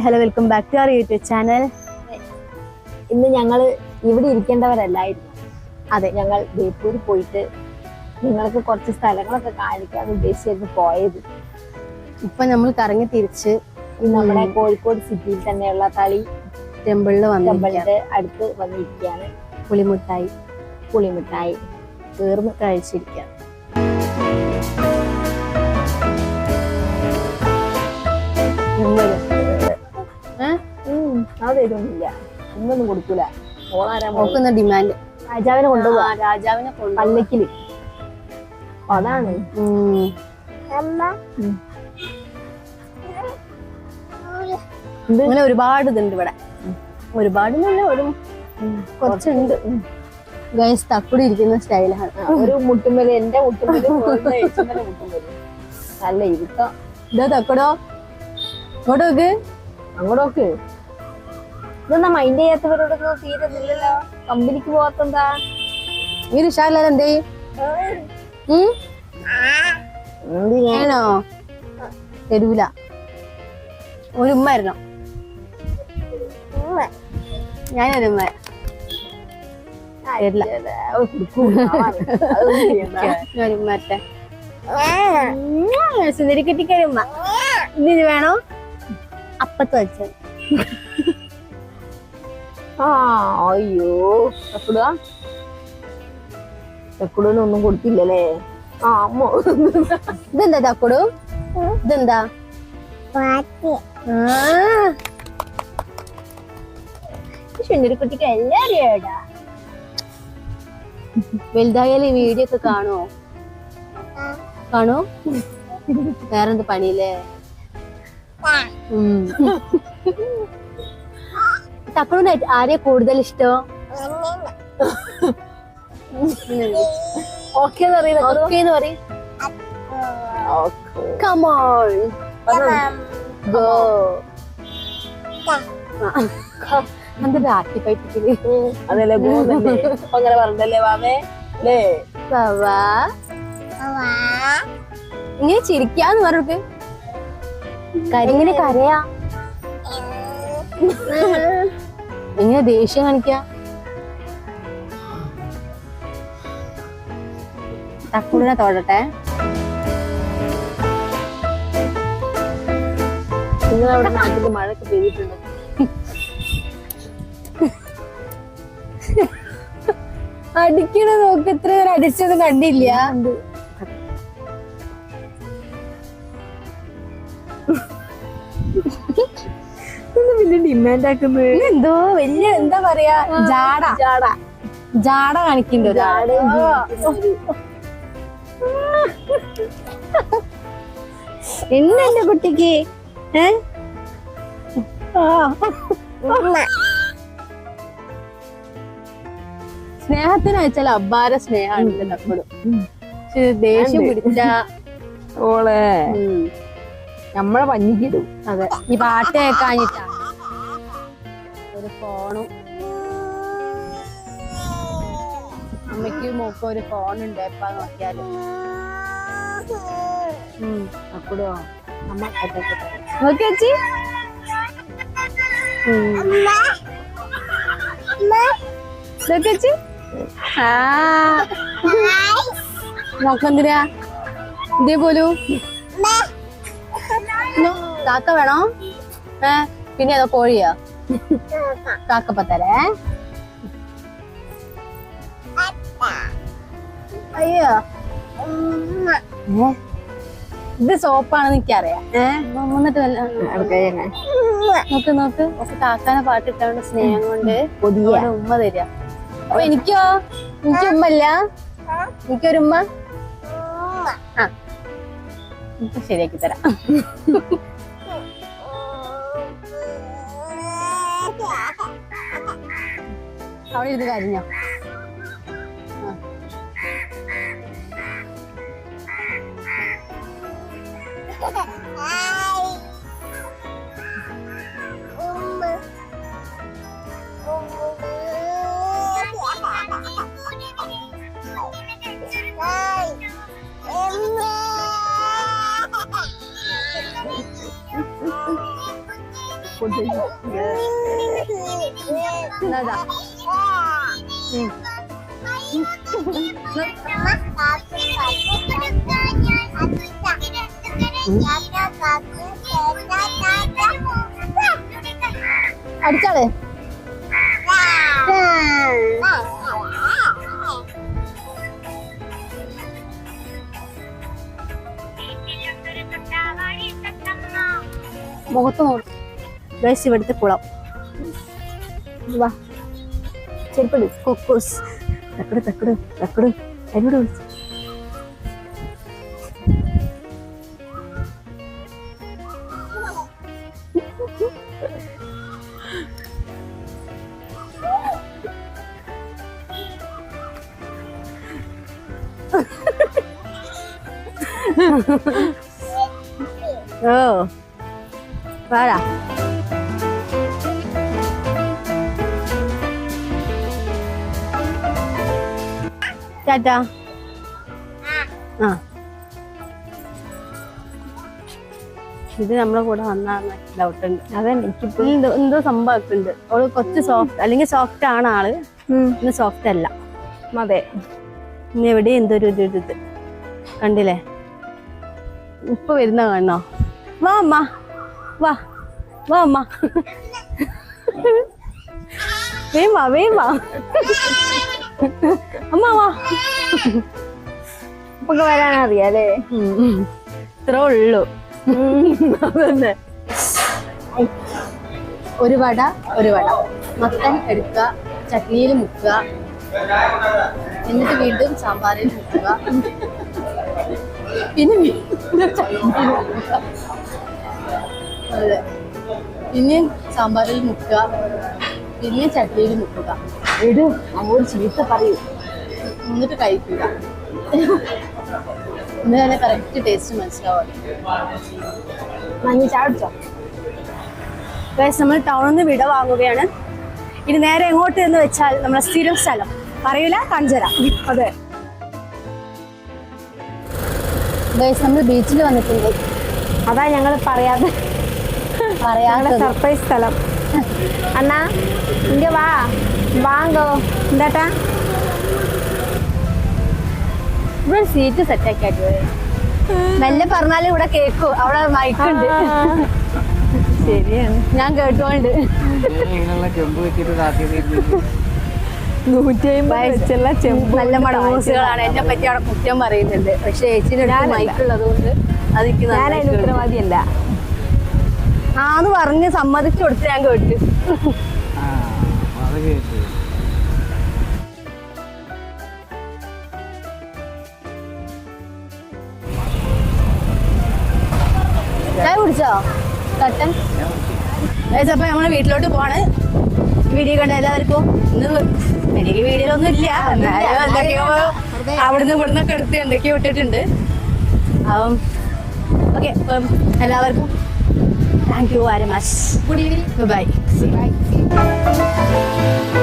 Hi hello welcome back to our YouTube channel ഇന്ന് ഞങ്ങൾ ഇവിടെ ഇരിക്കേണ്ടവരല്ലായിരുന്നു. അതെ ഞങ്ങൾ ബേപ്പൂർ പോയിട്ട് നിങ്ങൾക്ക് കുറച്ച് സ്ഥലങ്ങളൊക്കെ കാണിക്കാൻ ഉദ്ദേശിച്ചായിരുന്നു പോയത്. ഇപ്പൊ നമ്മൾ കറങ്ങി തിരിച്ച് നമ്മുടെ കോഴിക്കോട് സിറ്റിയിൽ തന്നെയുള്ള തളി ടെമ്പിളിൽ വന്ന ടെമ്പിളിന്റെ അടുത്ത് വന്നിരിക്കുകയാണ്. പുളിമുട്ടായി. പുളിമിഠായി തീർന്ന് കഴിച്ചിരിക്കുക ഇതൊന്നുമില്ല ഒന്നൊന്നും കൊടുക്കൂല. ഓളാരാ ഡിമാൻഡ് രാജാവിനെ കൊണ്ടുപോവാ. രാജാവിനെ പല്ലക്കിൽ. അതാണ്. ഇത് അങ്ങനെ ഒരുപാട് ഇതുണ്ട് ഇവിടെ. ഒരുപാട് നല്ല ഒരു കുറച്ചുണ്ട്. ഗൈസ് തക്കുടി ഇരിക്കുന്ന സ്റ്റൈലാണ്. ഒരു മുട്ടുമ്മൽ എന്റെ മുട്ടുമ്മൽ നല്ല ഇരുത്തം ഇതാ തക്കടോ. അങ്ങോട്ടോക്ക് അങ്ങോട്ടോക്ക്. ഇതെന്നാ മൈൻഡ് ചെയ്യാത്തവരോടൊന്നും തീരുന്നില്ലല്ലോ കമ്പനിക്ക് പോവാത്തെന്താ? ഈ ഉഷാറില്ലാതെ എന്തേ? ആണോ തരൂല. ഒരു ഉമ്മ ആയിരുന്നോ ഞാനൊരു ഉമ്മ. തരില്ല. ഉമ്മ ഉമ്മ. ഇതിന് വേണോ? അപ്പത്ത് വെച്ചത്. അയ്യോ. എപ്പോഴാ ഒന്നും കൊടുത്തില്ലല്ലേ? ആ അമ്മ. ഇതെന്താ തക്കുടു ഇതെന്താ? ആ. സുന്ദരി കുട്ടിക്ക് എല്ലാം അറിയാടാ. വലുതായാലും ഈ വീഡിയോ ഒക്കെ കാണുമോ കാണോ? വേറെന്ത് പണിയില്ലേ? ഉം. തക്കുടിന് ആരെ കൂടുതൽ ഇഷ്ടം? ഓക്കെ അറിയില്ല ഓക്കെ. എന്ന് പറയും. കമോൺ ഗോ ആട്ടിപ്പൈപ്പിക്കൽ അതല്ലേ അപ്പൊ അങ്ങനെ പറഞ്ഞല്ലേ വാമേ അല്ലേ വാവാ. ഇങ്ങനെ ചിരിക്കാന്ന് പറഞ്ഞിട്ട് കരിങ്ങനെ കരയാ. എങ്ങനെ ദേഷ്യം കാണിക്ക? തക്കുടിനെ തൊടട്ടെ. നിങ്ങളവിടെ നാട്ടിൽ മഴയൊക്കെ പെയ്തിട്ടുണ്ട്. അടിക്കണ നോക്ക് ഇത്ര നേരം അടിച്ചത് കണ്ടില്ല. വലിയ ഡിമാൻഡ് ആക്കുന്നത്? എന്തോ വലിയ എന്താ പറയാ ജാട. ജാട. ജാട കാണിക്കണ്ടോ? ജാട. എന്നെ കുട്ടിക്ക്? ഏ? സ്നേഹത്തിന് വെച്ചാൽ അബ്ബാര സ്നേഹമാണ് തക്കടും പക്ഷെ ദേഷ്യം പിടിച്ച ഓളെ. നമ്മളെ പഞ്ഞിക്കിടും. അതെ. ഈ പാട്ട് കേൾക്കാഞ്ഞിട്ടാ. ഒരു ഫോണും. അമ്മയ്ക്ക് മോക്കും ഒരു ഫോണുണ്ട് എപ്പാ നോക്കിയാലും. അപ്പോഴോ അമ്മ നോക്കി വെച്ചി ആ. നോക്കെന്തിനാ ഇതേ പോലു. കാക്ക വേണോ? ഏ പിന്നെ അതോ കോഴിയോ? കാക്കപ്പത്തരേ അയ്യോ. ഏ? ഇത് സോപ്പാണെന്ന് എനിക്കറിയാം. ഏഹ് വന്നിട്ട് നോക്ക് നോക്ക്. പക്ഷെ കാക്കാനെ പാട്ടിട്ടോണ്ട് സ്നേഹം കൊണ്ട് ഉമ്മ തരിക. അപ്പൊ എനിക്കോ? എനിക്ക് ഉമ്മല്ല എനിക്കൊരു ഉമ്മ? ആ. ശരിയാക്കി തരാം. 아이고 아파 우리 들어가야 되냐 아이 엄마 엄마 എന്നതാ അടിച്ചാളേ മുഖത്ത് നോക്കും ഗൈസ് ഇവിടുത്തെ കുളം വാ ചെരുപ്പടി കൊക്കോസ് തക്കട് തക്കട് തക്കട് എന്നോട് വിളിച്ചു ഓ ടാറ്റാ ആ. ഇത് നമ്മളെ കൂടെ വന്നാന്ന് ഡൗട്ട് ഉണ്ട്. അതന്നെ. എനിക്കിപ്പോ എന്തോ സംഭവമൊക്കെ ഉണ്ട് അവൾ കുറച്ച് സോഫ്റ്റ് അല്ലെങ്കിൽ സോഫ്റ്റ് ആണ് ആൾ. ഇന്ന് സോഫ്റ്റ് അല്ല. അതെ. ഇനി എവിടെ എന്തൊരു ഒരു ഇത് ഇത് കണ്ടില്ലേ? ഇപ്പൊ വരുന്ന കാണോ വാ അമ്മ. വാ. വാ അമ്മ. വേം വാ വേം വാ. അമ്മ നമുക്ക് ഉം. ഇത്രേ ഉള്ളൂ. അതന്നെ. ഒരു വട ഒരു വട. മത്തൻ എടുക്കുക ചട്നിയിൽ മുക്കുക. എന്നിട്ട് വീണ്ടും സാമ്പാറിൽ മുക്കുക. പിന്നെ പിന്നെയും സാമ്പാറിൽ മുക്കുക. പിന്നെയും ചട്നിയിൽ മുക്കുക. എടു അങ്ങോട്ട് ചീത്ത പറയൂ. എന്നിട്ട് കഴിക്കുക എന്നാലേ കറക്റ്റ് ടേസ്റ്റ് മനസ്സിലാവും. മഞ്ഞ ചാടിച്ചോ നമ്മൾ ടൗണിൽ നിന്ന് വിട വാങ്ങുകയാണ്. ഇനി നേരെ എങ്ങോട്ട് എന്ന് വെച്ചാൽ നമ്മുടെ സ്ഥിരം സ്ഥലം. പറയൂല കഞ്ചര അതെ. ഗൈസ് നമ്മൾ ബീച്ചിൽ വന്നിട്ടുണ്ട്. അതാ ഞങ്ങൾ പറയാതെ പറയാതെ സർപ്രൈസ് സ്ഥലം. അണ്ണാ ഇങ്ങ വാ. വാങ്ങോ. இந்தாட்டா ഇവിടെ സീറ്റ് സെറ്റ് ആക്കി ആക്കി മെല്ലെ പറഞ്ഞാലും ഇവിടെ കേക്കു. അവിടെ മയക്കുണ്ട് ശരിയാണ്. ഞാൻ കേട്ടോണ്ട്. ഇങ്ങനെയുള്ള ചെമ്പ് വെച്ചിട്ട് താത്തിയത് നൂറ്റി അമ്പത് ചെമ്പ് നല്ല മടമൂസുകളാണ് എന്നെ പറ്റി അവിടെ കുറ്റം പറയുന്നുണ്ട്. പക്ഷെ ചേച്ചിന്റെ മയക്കുള്ളത് കൊണ്ട് അത് ഞാൻ അതിന് ഉത്തരവാദിയല്ല. ആന്ന് പറഞ്ഞ് സമ്മതിച്ചു കൊടുത്ത് ഞാൻ കേട്ടു. ചായ കുടിച്ചോ? കട്ടൻ അപ്പൊ നമ്മൾ വീട്ടിലോട്ട് പോണ് വീഡിയോ കണ്ട എല്ലാവർക്കും ഇന്ന് എനിക്ക് വീഡിയോയിലൊന്നും ഇല്ല. എന്നാലും എന്തൊക്കെയോ അവിടുന്ന് ഇവിടുന്ന് ഒക്കെ എടുത്ത് എന്തൊക്കെയോ ഇട്ടിട്ടുണ്ട്. അപ്പം ഓക്കെ അപ്പം എല്ലാവർക്കും Thank you very much. Good evening. Bye-bye. Bye.